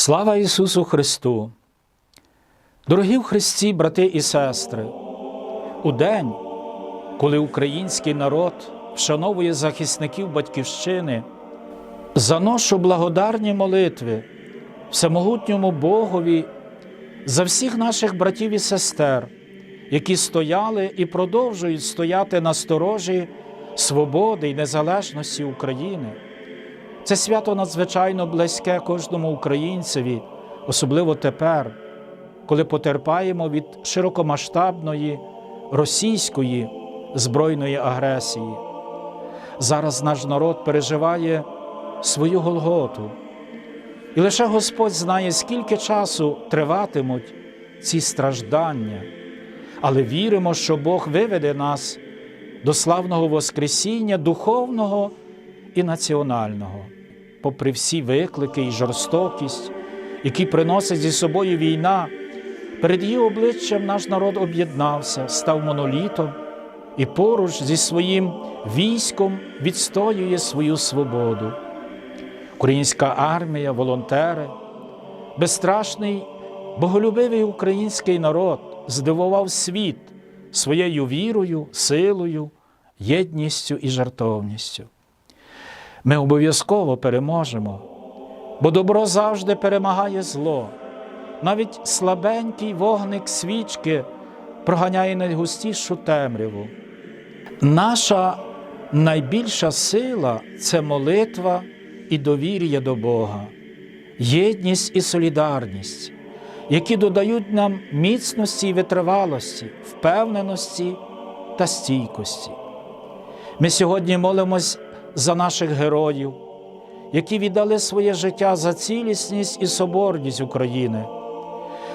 Слава Ісусу Христу! Дорогі в Христі, брати і сестри, у день, коли український народ вшановує захисників Батьківщини, заношу благодарні молитви всемогутньому Богові за всіх наших братів і сестер, які стояли і продовжують стояти на сторожі свободи і незалежності України. Це свято надзвичайно близьке кожному українцеві, особливо тепер, коли потерпаємо від широкомасштабної російської збройної агресії. Зараз наш народ переживає свою Голготу. І лише Господь знає, скільки часу триватимуть ці страждання, але віримо, що Бог виведе нас до славного Воскресіння духовного і національного, попри всі виклики і жорстокість, які приносить зі собою війна, перед її обличчям наш народ об'єднався, став монолітом і поруч зі своїм військом відстоює свою свободу. Українська армія, волонтери, безстрашний, боголюбивий український народ здивував світ своєю вірою, силою, єдністю і жартовністю. Ми обов'язково переможемо, бо добро завжди перемагає зло. Навіть слабенький вогник свічки проганяє найгустішу темряву. Наша найбільша сила це молитва і довір'я до Бога, єдність і солідарність, які додають нам міцності і витривалості, впевненості та стійкості. Ми сьогодні молимось за наших героїв, які віддали своє життя за цілісність і соборність України.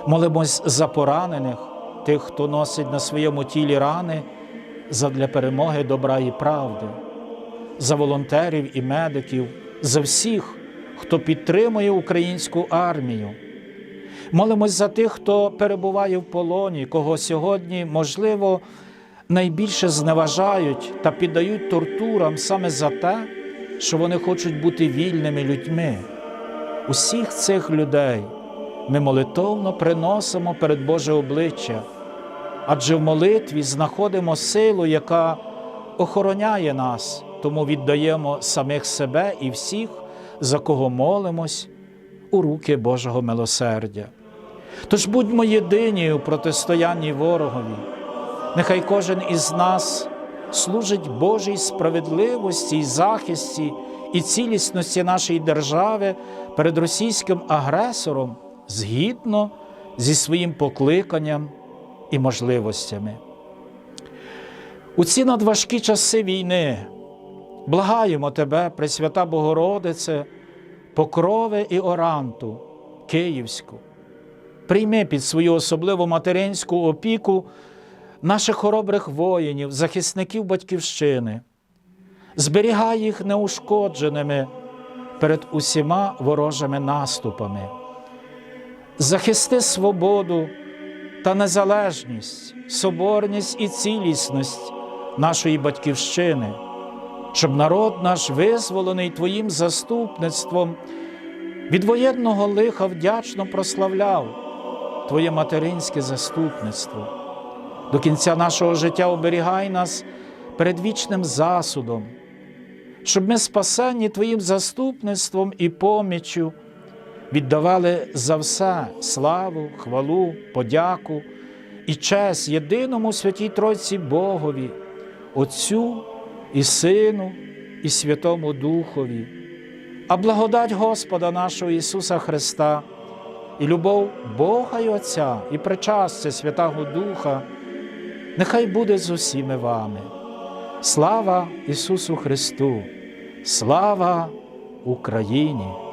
Молимось за поранених, тих, хто носить на своєму тілі рани задля перемоги добра і правди, за волонтерів і медиків, за всіх, хто підтримує українську армію. Молимось за тих, хто перебуває в полоні, кого сьогодні, можливо, найбільше зневажають та піддають тортурам саме за те, що вони хочуть бути вільними людьми. Усіх цих людей ми молитовно приносимо перед Боже обличчя, адже в молитві знаходимо силу, яка охороняє нас, тому віддаємо самих себе і всіх, за кого молимось, у руки Божого милосердя. Тож будьмо єдині у протистоянні ворогові. Нехай кожен із нас служить Божій справедливості і захисті і цілісності нашої держави перед російським агресором згідно зі своїм покликанням і можливостями. У ці надважкі часи війни благаємо Тебе, Пресвята Богородице, покрови і оранту Київську. Прийми під свою особливу материнську опіку наших хоробрих воїнів, захисників Батьківщини, зберігай їх неушкодженими перед усіма ворожими наступами, захисти свободу та незалежність, соборність і цілісність нашої Батьківщини, щоб народ наш визволений Твоїм заступництвом від воєнного лиха вдячно прославляв Твоє материнське заступництво. До кінця нашого життя оберігай нас перед вічним засудом, щоб ми спасені Твоїм заступництвом і поміччю віддавали за все славу, хвалу, подяку і честь єдиному святій Тройці Богові, Отцю і Сину, і Святому Духові, а благодать Господа нашого Ісуса Христа і любов Бога і Отця, і причастя Святого Духа, нехай буде з усіми вами. Слава Ісусу Христу! Слава Україні!